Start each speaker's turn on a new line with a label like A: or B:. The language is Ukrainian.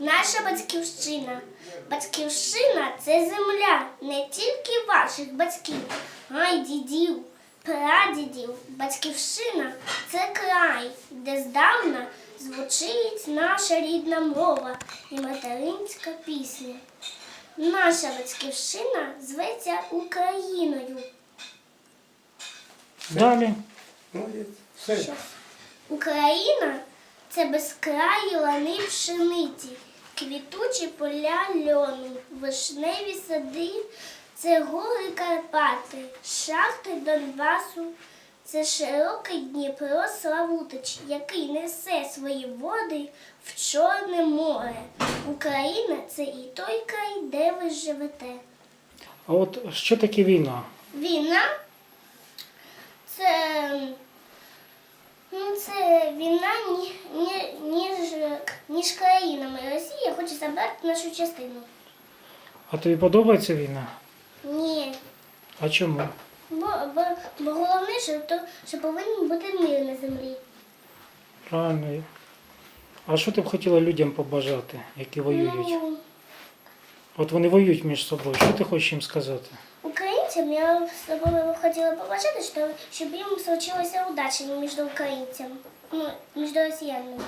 A: Наша батьківщина. Батьківщина це земля не тільки ваших батьків, а й дідів, прадідів. Батьківщина це край, де здавна звучить наша рідна мова і материнська пісня. Наша батьківщина зветься Україною.
B: Далі.
C: Все.
A: Україна це безкраї лани пшениці, квітучі поля льону, вишневі сади, це гори Карпати, шахти Донбасу, це широкий Дніпро Славутич, який несе свої води в Чорне море. Україна це і той край, де ви живете.
B: А от що таке війна?
A: Війна це, ну, це війна ні, ні, ніж, ніж країнами. Росія хоче забрати нашу частину.
B: А тобі подобається війна?
A: Ні.
B: А чому?
A: Бо, бо, бо головне, що, то, що повинен бути мир на землі.
B: Правильно. А що ти б хотіла людям побажати, які воюють?
A: Ну,
B: От вони воюють між собою. Що ти хочеш їм сказати?
A: Українцям я з тобою хотіла побачити, що, щоб їм случилася удача між українцями, ну, росіянами.